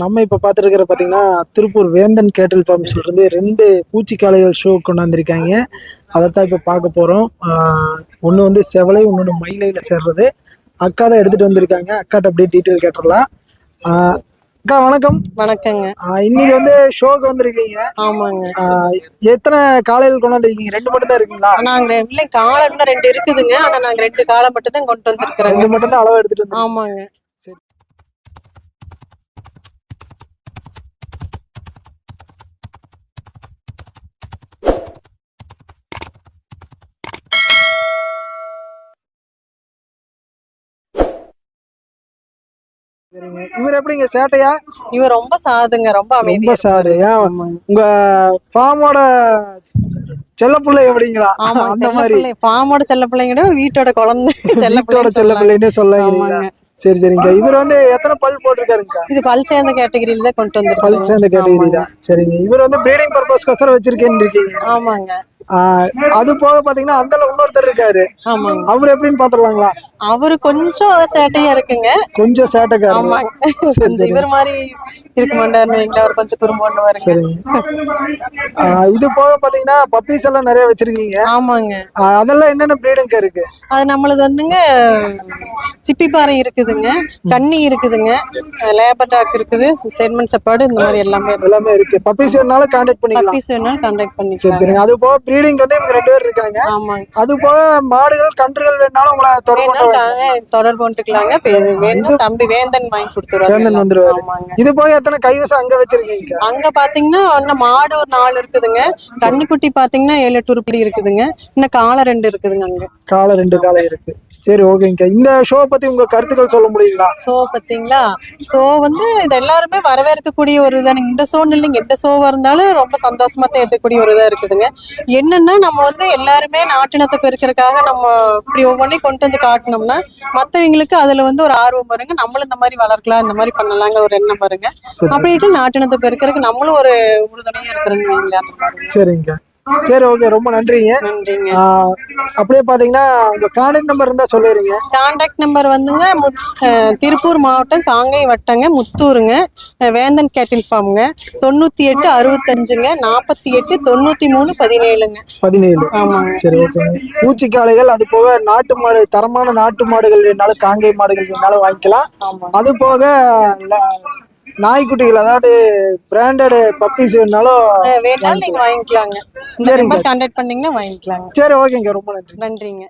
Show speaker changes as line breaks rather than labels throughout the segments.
நம்ம இப்போ பார்த்துருக்கிற பார்த்தீங்கன்னா திருப்பூர் வேந்தன் கேட்டல் ஃபார்ம்ஸ்ல இருந்து ரெண்டு பூச்சிக்காளைகள் ஷோ கொண்டாந்துருக்காங்க. அதைத்தான் இப்போ பார்க்க போகிறோம் ஒன்று வந்து செவலை இன்னொன்று மயிலையில் சேர்றது. அக்கா தான் எடுத்துகிட்டு வந்திருக்காங்க. அக்காட்ட அப்படியே டீட்டெயில் கேட்டுடலாம். அக்கா வணக்கம்.
வணக்கங்க.
இன்னைக்கு வந்து ஷோக்கு வந்திருக்கீங்க.
ஆமாங்க.
எத்தனை காளைகள் கொண்டாந்துருக்கீங்க? ரெண்டு மட்டும் தான் இருக்குங்களா?
நாங்க இல்லை இன்னும் ரெண்டு இருக்குதுங்க. ஆனா நாங்க ரெண்டு காளை மட்டும் தான் கொண்டு வந்திருக்கிறோங்க.
ரெண்டு மட்டும் தான் அளவு எடுத்துட்டு
ஆமாங்க
சரி சரிங்க இவர் எப்படிங்க சேட்டையா?
இவன் ரொம்ப சாதுங்க ரொம்ப
ரொம்ப சாது. ஏன். உங்க ஃபார்மோட செல்ல பிள்ளை எப்படிங்களா? அந்த மாதிரி.
ஃபார்மோட செல்ல பிள்ளைங்க வீட்டோட குழந்தை செல்ல
வீட்டோட செல்ல பிள்ளைன்னே
ஆமாங்க.
சரி சரிங்க. இவர் வந்து எத்தனை பல் போட்டிருக்காருங்க?
இது பல் சேர்ந்த கேட்டகரியில தான் கொண்டு
பல்
வந்திருக்கோம்
சேர்ந்த கேட்டகரி தான். சரிங்க. இவர் வந்து ப்ரீடிங் பர்பஸ்க்கோசரம் வச்சிருக்கேன்னு இருக்கீங்க.
ஆமாங்க.
அது போக பாத்தீங்கன்னா அந்த இன்னொருத்தர் இருக்காரு. அவர் எப்படின்னு பாத்துடலாங்களா?
அவரு கொஞ்சம் சேட்டையா இருக்குங்க.
கொஞ்சம் சரி சரி.
இவர் மாதிரி இருக்க மாட்டாருன்னு அவர் கொஞ்சம் குறும்பு
ஆஹ் இது போக பாத்தீங்கன்னா பப்பீஸ் எல்லாம் நிறைய வச்சிருக்கீங்க.
ஆமாங்க.
அதெல்லாம் என்னென்ன ப்ரீடுங்க இருக்கு?
அது நம்மளது வந்துங்க சிப்பிப்பாறை இருக்குதுங்க கன்னி இருக்குதுங்க லேபர் டாக் இருக்குது செர்மன் சாப்பாடு இந்த மாதிரி எல்லாமே
எல்லாமே இருக்கு. பப்பீஸ் வேணாலும் கான்டாக்ட் பண்ணிக்கலாம்.
பப்பீஸ் வேணாலும் கான்டாக்ட்
சரி
பண்ணிக்கலாம்
சரிங்க. அது போக ப்ரீடிங் வந்து இவங்க ரெண்டு பேர் இருக்காங்க.
ஆமாங்க.
அது போக மாடுகள் கன்றுகள் வேணாலும் உங்களை தொடர்பு
வேணா கா- தொடர்பு கொண்டுக்கலாங்க. தம்பி வேந்தன் வாங்கி.
வந்துருவாரு.
ஆமாங்க.
இது போக எத்தனை கைவசம் அங்க வச்சிருக்கீங்க?
அங்க பாத்தீங்கன்னா இன்னும் மாடு ஒரு நாலு இருக்குதுங்க. கன்னுக்குட்டி பாத்தீங்கன்னா ஏழு எட்டு உருப்படி இருக்குதுங்க. இன்னும் காளை ரெண்டு இருக்குதுங்க அங்க.
காலை ரெண்டு காலை இருக்கு. சரி ஓகேங்க இந்த ஷோ பத்தி உங்க கருத்துக்கள் சொல்ல முடியுங்களா?
சோ பாத்தீங்களா? சோ வந்து இது எல்லாருமே வரவேற்கக்கூடிய ஒரு இதான இந்த ஷோன்னு இல்லைங்க. எந்த ஷோவா இருந்தாலும் ரொம்ப சந்தோஷமா தான் ஏற்கக்கூடிய ஒரு இதா இருக்குதுங்க. என்னன்னா நம்ம வந்து எல்லாருமே நாட்டினத்தை பெருக்கிறதுக்காக நம்ம இப்படி ஒவ்வொன்றையும் கொண்டு வந்து காட்டினோம்னா மத்தவங்களுக்கு அதுல வந்து ஒரு ஆர்வம் வருங்க. நம்மளும் இந்த மாதிரி வளர்க்கலாம் இந்த மாதிரி பண்ணலாங்கிற ஒரு எண்ணம் வருங்க. அப்படி இருக்கு நாட்டினத்தை பெருக்கிறதுக்கு நம்மளும் ஒரு உறுதுணையா இருக்கிறோன்னு வைங்களேன் அந்த மாதிரி.
சரிங்க. சரி ஓகே ரொம்ப நன்றிங்க.
நன்றிங்க.
அப்படியே பாத்தீங்கன்னா உங்க கான்டாக்ட் நம்பர் இருந்தா சொல்லிடுங்க
கான்டாக்ட் நம்பர் வந்துங்க திருப்பூர் மாவட்டம் காங்கை வட்டங்க முத்தூருங்க வேந்தன் கேட்டில் ஃபார்முங்க. தொண்ணூத்தி எட்டு அறுபத்தஞ்சுங்க நாற்பத்தி எட்டு தொண்ணூத்தி மூணு பதினேழுங்க.
பதினேழு.
ஆமாங்க.
சரி ஓகேங்க பூச்சிக்காளைகள் அது போக நாட்டு மாடு தரமான நாட்டு மாடுகள் வேணாலும் காங்கை மாடுகள் வேணாலும் வாங்கிக்கலாம். அது போக நாய்க்குட்டிகள் அதாவது பிராண்டட் பப்பீஸ் வேணாலும்
வேணாலும் நீங்க வாங்கிக்கலாங்க. இந்த
சரிங்க.
கான்டாக்ட் பண்ணீங்கன்னா வாங்கிக்கலாங்க.
சரி ஓகேங்க. ரொம்ப நன்றி.
நன்றிங்க.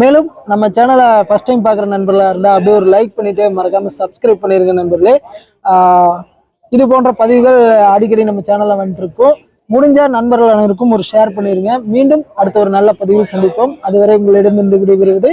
மேலும் நம்ம சேனலை ஃபர்ஸ்ட் டைம் பார்க்குற நண்பர்களாக இருந்தால் அப்படியே ஒரு லைக் பண்ணிட்டு மறக்காம சப்ஸ்கிரைப் பண்ணிருங்க நண்பர்களே. இது போன்ற பதிவுகள் அடிக்கடி நம்ம சேனலில் வந்துட்டு இருக்கோம் முடிஞ்ச நண்பர்கள் அனைவருக்கும் ஒரு ஷேர் பண்ணிருங்க. மீண்டும் அடுத்த ஒரு நல்ல பதிவில் சந்திப்போம். அதுவரை உங்களிடமிருந்து விடைபெறுவது